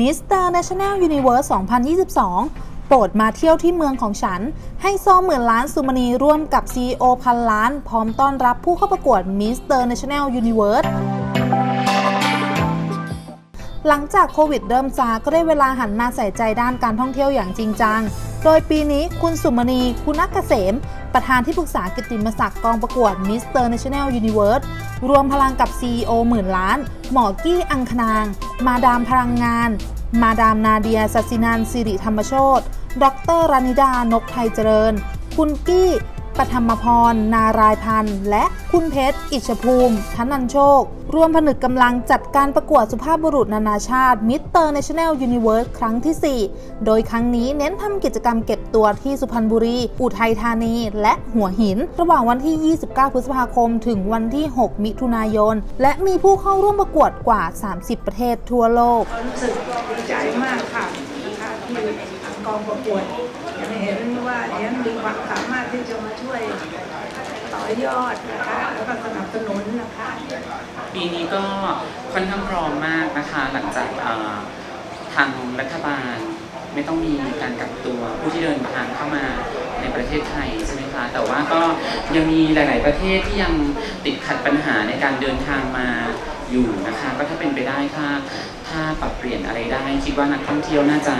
Mr. National Universe 2022 โปรดมาเที่ยวที่เมืองของฉัน ให้โซหมื่นล้านสุมณีร่วมกับ CEO พันล้าน พร้อมต้อนรับผู้เข้าประกวด Mr. National Universe หลังจากโควิดเริ่มซาก็ได้เวลาหันมาใส่ใจด้านการท่องเที่ยวอย่างจริงจัง โดยปีนี้คุณสุมณี คุณักเกษม ประธานที่ปรึกษากิตติมศักดิ์กองประกวด Mr. National Universe รวมพลังกับ CEO หมื่นล้าน หมอกี้อังคณาง มาดามพลังงาน มาดามนาเดียสัสินันสิริธรรมโชตดรรานิดานกไทยเจริญ คุณกี้ ปฐมพร นารายพันธ์ และคุณเพชร อิชภูมิธนันโชครวมผนึกกำลังจัดการประกวดสุภาพบุรุษนานาชาติ Mr. National Universe ครั้งที่ 4 โดยครั้งนี้เน้นทำกิจกรรมเก็บตัวที่สุพรรณบุรี อุทัยธานี และหัวหิน ระหว่างวันที่ 29 พฤษภาคม ถึงวันที่ 6 มิถุนายน และมีผู้เข้าร่วมประกวดกว่า 30 ประเทศทั่วโลกรู้สึกดีใจมากค่ะนะคะที่กองประกวด ห็นว่าเอ็มมีความสามารถที่จะมาช่วยต่อยอดนะคะแล้วก็สนับสนุนนะคะปีนี้ก็ค่อนข้างพร้อมมากนะคะ หลังจากทางรัฐบาลไม่ต้องมีการกักตัวผู้ที่เดินทางเข้ามาในประเทศไทยใช่ไหมคะ แต่ว่าก็ยังมีหลาย ๆ ประเทศที่ยังติดขัดปัญหาในการเดินทางมาอยู่นะคะ ก็ถ้าเป็นไปได้ถ้าถ้าปรับเปลี่ยนอะไรได้ คิดว่านักท่องเที่ยวน่าจะ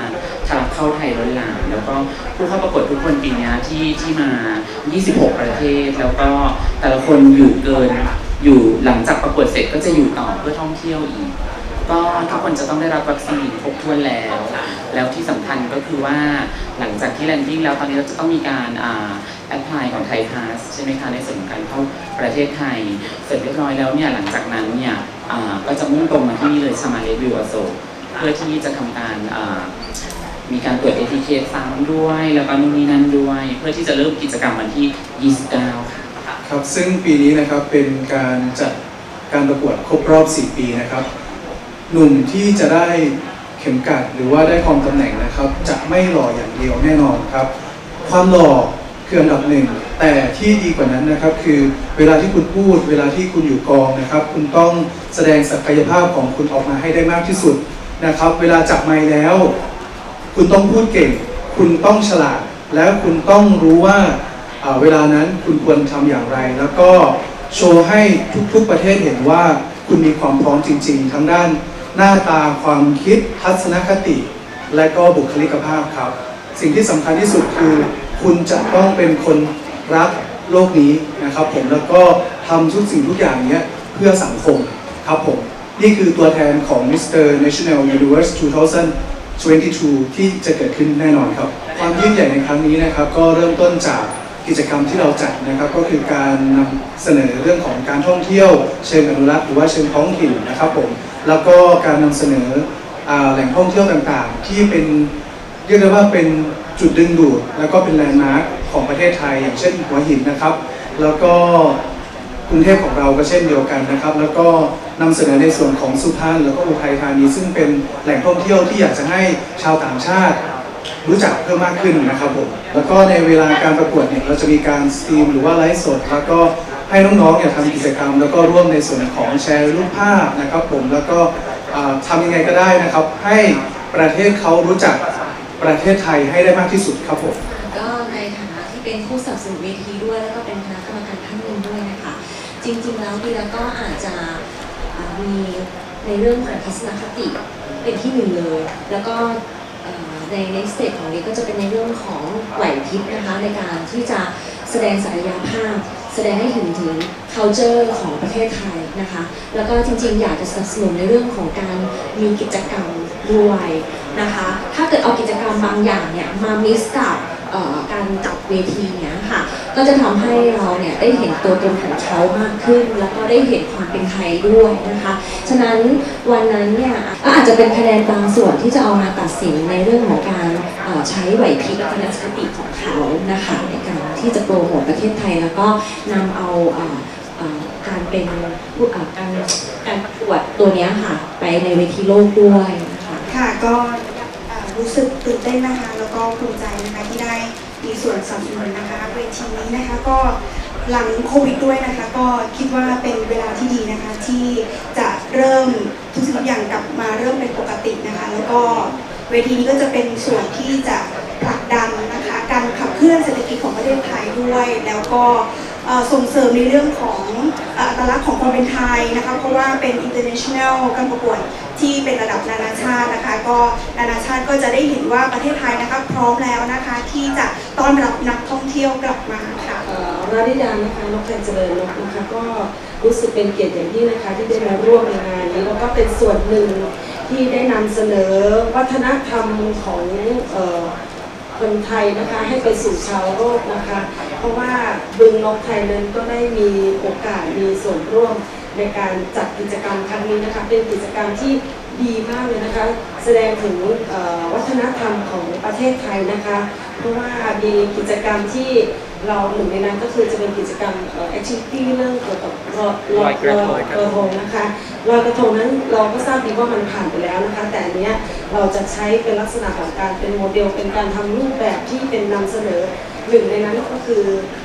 ทะลักเข้าไทยล้นหลามแล้วก็ผู้เข้าประกวดทุกคนปีนี้ที่ที่มา 26 ประเทศ แล้วก็แต่ละคนอยู่เกินอยู่หลังจากประกวดเสร็จก็จะอยู่ต่อเพื่อท่องเที่ยวอีก ก็ทุกคนจะต้องได้รับวัคซีนครบถ้วนแล้ว แล้วที่สำคัญก็คือว่าหลังจากที่แลนดิ้งแล้วตอนนี้เราจะต้องมีการแอดพลายของไทยพาสใช่ไหมคะในส่วนของการเข้าประเทศไทย เสร็จเรียบร้อยแล้วเนี่ยหลังจากนั้นเนี่ย อ่าก็จะมุ่งตรงมาที่นี่เลยชมาเลวิวอโซเพื่อที่จะทำการอ่ามีการตรวจ ATK ซ้ำด้วย แล้วก็นู่นนี่นั่นด้วย เพื่อที่จะเริ่มกิจกรรมวันที่ 29 ค่ะ ครับซึ่งปีนี้นะครับเป็นการจัดการประกวดครบรอบ 4 ปีนะครับ หนุ่มที่จะได้เข็มกัดหรือว่าได้ความตำแหน่งนะครับ จะไม่หล่ออย่างเดียวแน่นอนครับ ความหล่อ คืออันดับหนึ่ง แต่ที่ดีกว่านั้นนะครับคือเวลาที่คุณพูด เวลาที่คุณอยู่กองนะครับ คุณต้องแสดงศักยภาพของคุณออกมาให้ได้มากที่สุดนะครับ เวลาจับไมค์แล้ว คุณต้องพูดเก่ง คุณต้องฉลาด แล้วคุณต้องรู้ว่าเวลานั้นคุณควรทำอย่างไร แล้วก็โชว์ให้ทุกๆประเทศเห็นว่าคุณมีความพร้อมจริง ๆ ทั้งด้านหน้าตาความคิดทัศนคติ และก็บุคลิกภาพครับ สิ่งที่สำคัญที่สุดคือ คุณจะต้องเป็นคนรักโลกนี้นะครับผมแล้วก็ทำทุกสิ่งทุกอย่างเนี้ยเพื่อสังคมครับผม นี่คือตัวแทนของ Mr. National Universe 2022 ที่จะเกิดขึ้นแน่นอนครับ ความยิ่งใหญ่ในครั้งนี้นะครับก็เริ่มต้นจากกิจกรรมที่เราจัดนะครับก็คือการนำเสนอเรื่องของการท่องเที่ยว เชิงอนุรักษ์หรือว่าเชิงท้องถิ่นนะครับผมแล้วก็การนำเสนอแหล่งท่องเที่ยวต่างๆ ที่เป็น เรียกได้ว่าเป็นจุดดึงดูดแล้วก็เป็นแลนด์มาร์คของประเทศไทย อย่างเช่นหัวหินนะครับ แล้วก็กรุงเทพของเราก็เช่นเดียวกันนะครับ แล้วก็นำเสนอในส่วนของสุพรรณแล้วก็อุทัยธานีซึ่งเป็นแหล่งท่องเที่ยวที่อยากจะให้ชาวต่างชาติรู้จักเพิ่มมากขึ้นนะครับผมแล้วก็ในเวลาการประกวดเนี่ยเราจะมีการสตรีมหรือว่าไลฟ์สดแล้วก็ให้น้องๆเนี่ยทำกิจกรรม แล้วก็ร่วมในส่วนของแชร์รูปภาพนะครับผมแล้วก็อ่าทำยังไงก็ได้นะครับ ให้ประเทศเขารู้จัก ประเทศไทยให้ได้มากที่สุดครับผม ก็ในฐานะที่เป็นผู้สนับสนุนเวทีด้วย แล้วก็เป็นคณะกรรมการท่านหนึ่งด้วยนะคะ จริง ๆ แล้วดียก็อาจจะมีในเรื่องของทัศนคติเป็นที่หนึ่งเลย แล้วก็เอ่อใน next step ของเดียก็จะเป็นในเรื่องของไหวพริบนะคะในการที่จะแสดงศักยภาพ แสดงให้เห็นถึง culture ของประเทศไทยนะคะ แล้วก็จริงๆ อยากจะสนับสนุนในเรื่องของการมีกิจกรรมด้วย นะคะ ถ้าเกิดเอากิจกรรมบางอย่างเนี่ยมา mix กับการจัดเวทีเนี้ยค่ะ ก็จะทำให้เราเนี่ยได้เห็นตัวตนของเขามากขึ้น แล้วก็ได้เห็นความเป็นไทยด้วยนะคะ ฉะนั้นวันนั้นเนี่ยอาจจะเป็นคะแนนบางส่วนที่จะเอามาตัดสินในเรื่องของการใช้ไหวพริบและทัศนคติของเขานะคะ ในการที่จะโปรโมทประเทศไทย แล้วก็นำเอาเอ่อเอ่อการเป็นผู้การการประกวดตัวเนี้ยค่ะ ไปในเวทีโลกด้วยนะคะค่ะก็ รู้สึกตื่นเต้นนะคะ แล้วก็ภูมิใจนะคะที่ได้มีส่วนสนับสนุนนะคะเวทีนี้นะคะก็หลังโควิดด้วยนะคะ ก็คิดว่าเป็นเวลาที่ดีนะคะที่จะเริ่มทุกสิ่งทุกอย่างกลับมาเริ่มเป็นปกตินะคะ แล้วก็เวทีนี้ก็จะเป็นส่วนที่จะผลักดันนะคะการขับเคลื่อนเศรษฐกิจของประเทศไทยด้วย แล้วก็ส่งเสริมในเรื่องของ เอ่ออัตลักษณ์ของความเป็นไทยนะคะเพราะว่าเป็น international การประกวดที่เป็นระดับนานาชาตินะคะ ก็นานาชาติก็จะได้เห็นว่าประเทศไทยนะคะพร้อมแล้วนะคะ ที่จะต้อนรับนักท่องเที่ยวกลับมาค่ะราธิดานะคะนกไทยเจริญนกนะคะ ก็รู้สึกเป็นเกียรติอย่างยิ่งนะคะ ที่ได้มาร่วมในงานนี้แล้วก็เป็นส่วนหนึ่งที่ได้นำเสนอวัฒนธรรมของออคนไทยนะคะให้ไปสู่ชาวโลกนะคะ เพราะว่าบึงนกไทยนั้นก็ได้มีโอกาสมีส่วนร่วมในการจัดกิจกรรมครั้งนี้นะคะเป็นกิจกรรมที่ดีมากเลยนะคะ แสดงถึงวัฒนธรรมของประเทศไทยนะคะ ราะว่ามีกิจกรรมที่เราหนึ่งในนั้นก็คือจะเป็นกิจกรรมเอ่อ activity เรื่องเกี่ยวกับลอยลอยกระทงกระทงนะคะลอยกระทงนั้นเราก็ทราบดีว่ามันผ่านไปแล้วนะคะ แต่อันเนี้ยเราจะใช้เป็นลักษณะของการเป็นโมเดล เป็นการทำรูปแบบที่เป็นนำเสนอหนึ่งในนั้นก็คือ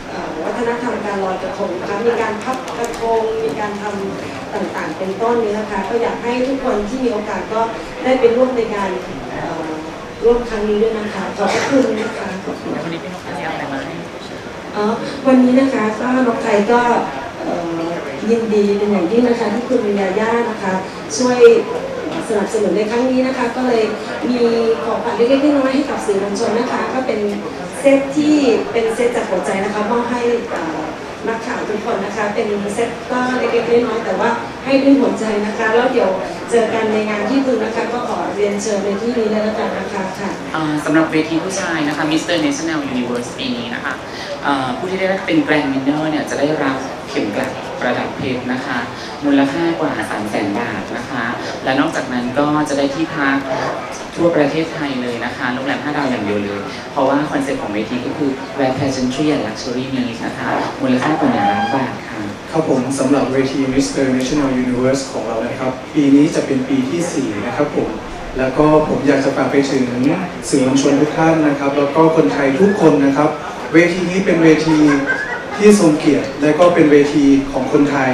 เอ่อวัฒนธรรมการลอยกระทงนะคะมีการพับกระทง มีการทำต่างๆ เป็นต้นนี้นะคะ ก็อยากให้ทุกคนที่มีโอกาสก็ได้ไปร่วมในงานเอ่อ ร่วมครั้งนี้ด้วยนะคะขอบพระคุณนะคะขอบคุณวันนี้พี่นกจะเอาอะไรมาให้อ๋อวันนี้นะคะก็นกไทยก็เอ่อยินดีเป็นอย่างยิ่งนะคะที่คุณวิญญาย่านะคะ ช่วยสนับสนุนในครั้งนี้นะคะ ก็เลยมีของขวัญเล็กๆน้อยๆให้กับสื่อมวลชนนะคะ ก็เป็นเซตที่เป็นเซตจากหัวใจนะคะมอบให้เอ่อนักข่าว ทุกคนนะคะ เป็นเซตก็เล็กๆน้อยๆแต่ว่าให้ด้วยหัวใจนะคะ แล้วเดี๋ยวเจอกันในงานที่พึงนะคะ ก็ขอเรียนเชิญในที่นี้แล้วกันนะคะค่ะ อ่าสำหรับเวทีผู้ชายนะคะ Mr. National Universe ปีนี้นะคะอ่าผู้ที่ได้รับเป็นแกรนด์วินเนอร์เนี่ยจะได้รับ เข็มกลัดประดับเพชรนะคะ มูลค่ากว่า 3 0 0แสนบาทนะคะ และนอกจากนั้นก็จะได้ที่พักทั่วประเทศไทยเลยนะคะโรงแรม5ดาวอย่างเดียวเลย เพราะว่าคอนเซ็ปต์ของเวทีก็คือ Rare Pageantry and Luxury Needs นะคะ มูลค่ากว่า1ล้านบาทค่ะ ครับผมสำหรับเวที Mr. National Universe ของเรานะครับ ปีนี้จะเป็นปีที่ 4 นะครับผม แล้วก็ผมอยากจะฝากไปถึงสื่อมวลชนทุกท่านนะครับ แล้วก็คนไทยทุกคนนะครับ เวทีนี้เป็นเวที ที่ทรงเกียรติและก็เป็นเวทีของคนไทย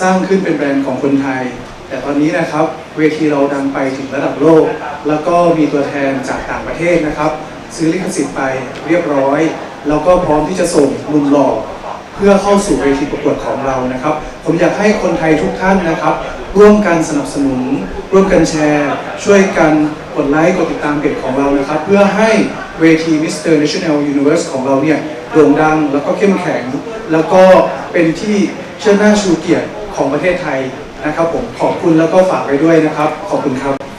สร้างขึ้นเป็นแบรนด์ของคนไทย แต่ตอนนี้นะครับเวทีเราดังไปถึงระดับโลก แล้วก็มีตัวแทนจากต่างประเทศนะครับ ซื้อลิขสิทธิ์ไปเรียบร้อย แล้วก็พร้อมที่จะส่งหนุ่มหล่อเพื่อเข้าสู่เวทีประกวดของเรานะครับ ผมอยากให้คนไทยทุกท่านนะครับ ร่วมกันสนับสนุน ร่วมกันแชร์ ช่วยกันกดไลค์กดติดตามเพจของเรานะครับ เพื่อให้ เวทีมิสเตอร์เนชั่นแนลยูนิเวอร์สของเราเนี่ยโด่งดังแล้วก็เข้มแข็ง แล้วก็เป็นที่เชิดหน้าชูเกียรติของประเทศไทยนะครับผมขอบคุณแล้วก็ฝากไปด้วยนะครับ ขอบคุณครับ